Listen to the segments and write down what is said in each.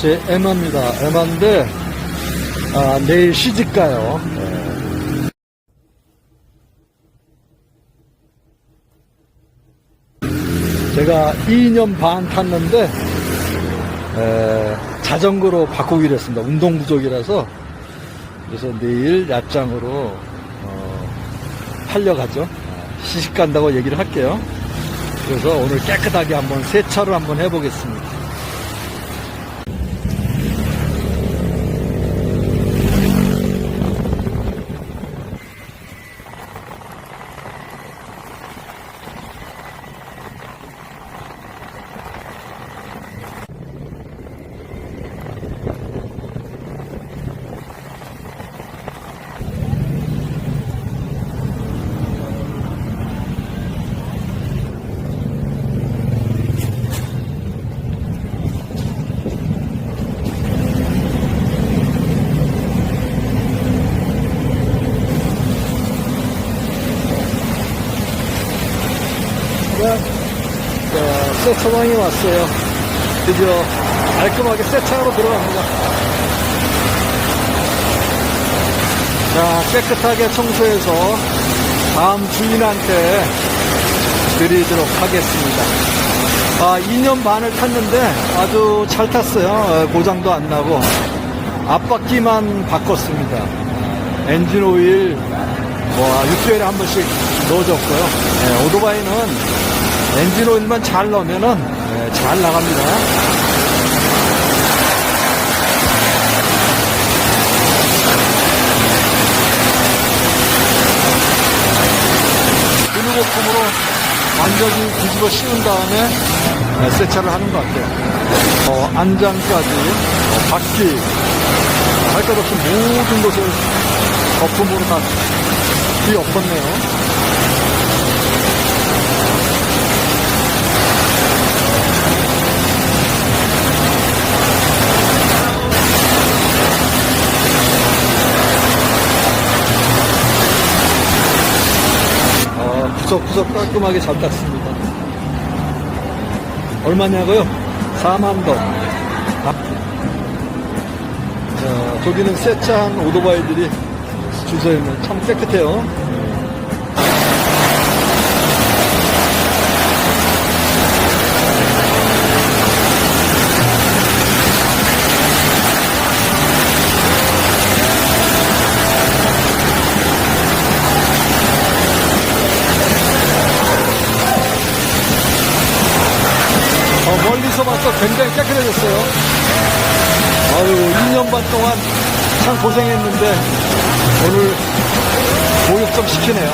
제 에마입니다. 에마인데, 아, 내일 시집 가요. 네. 제가 2년 반 탔는데, 에, 자전거로 바꾸기로 했습니다. 운동 부족이라서. 그래서 내일 야장으로, 어, 팔려가죠. 아, 시집 간다고 얘기를 할게요. 그래서 오늘 깨끗하게 한번 세차를 한번 해보겠습니다. 자, 자, 세차장에 왔어요. 드디어 깔끔하게 세차하러 들어갑니다. 자, 깨끗하게 청소해서 다음 주인한테 드리도록 하겠습니다. 아, 2년 반을 탔는데 아주 잘 탔어요. 어, 고장도 안 나고. 앞바퀴만 바꿨습니다. 엔진 오일 뭐 6개월에 한 번씩 넣어줬고요. 네, 오토바이는 엔진 오일만 잘 넣으면은 네, 잘 나갑니다. 비누 거품으로 완전히 뒤집어 씌운 다음에 네, 세차를 하는 것 같아요. 어, 안장까지, 어, 바퀴, 할 것 없이 모든 것을 거품으로 다 뒤엎었네요. 어, 구석구석 깔끔하게 잘 땄습니다. 얼마냐고요? 4만 원. 아, 자, 저기는 세차한 오토바이들이 줄서 있는 참 깨끗해요. 굉장히 깨끗해졌어요. 아유, 2년 반 동안 참 고생했는데 오늘 목욕 좀 시키네요.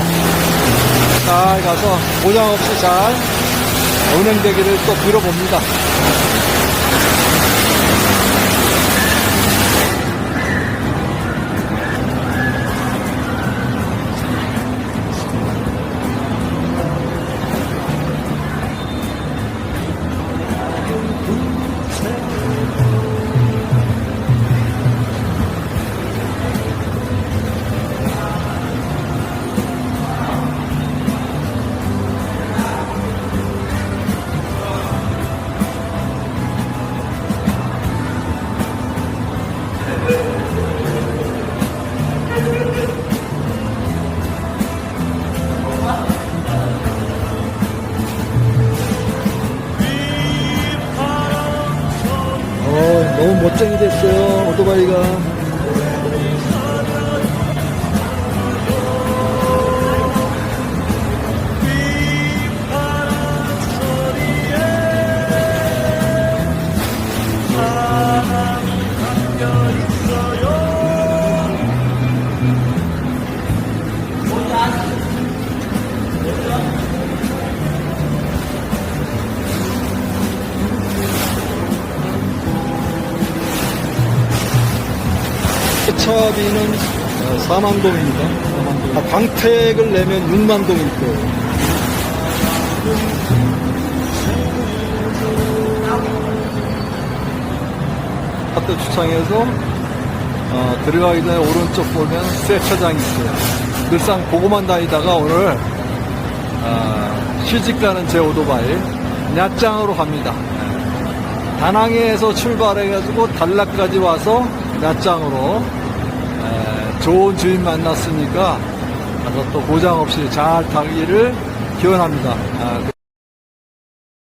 잘 가서 고장 없이 잘 운행되기를 또 빌어봅니다. 멋쟁이 됐어요, 오토바이가. 세차비는 4만 동입니다. 4만 동. 아, 광택을 내면 6만 동일 거예요. 아파트 주차장에서 어, 들어가기 전에 오른쪽 보면 세차장이 있어요. 늘상 보고만 다니다가 오늘 어, 시집 가는 제 오토바이 야장으로 갑니다. 다낭에서 출발해가지고 단락까지 와서 에, 좋은 주인 만났으니까 가서 또 고장 없이 잘 타기를 기원합니다. 아,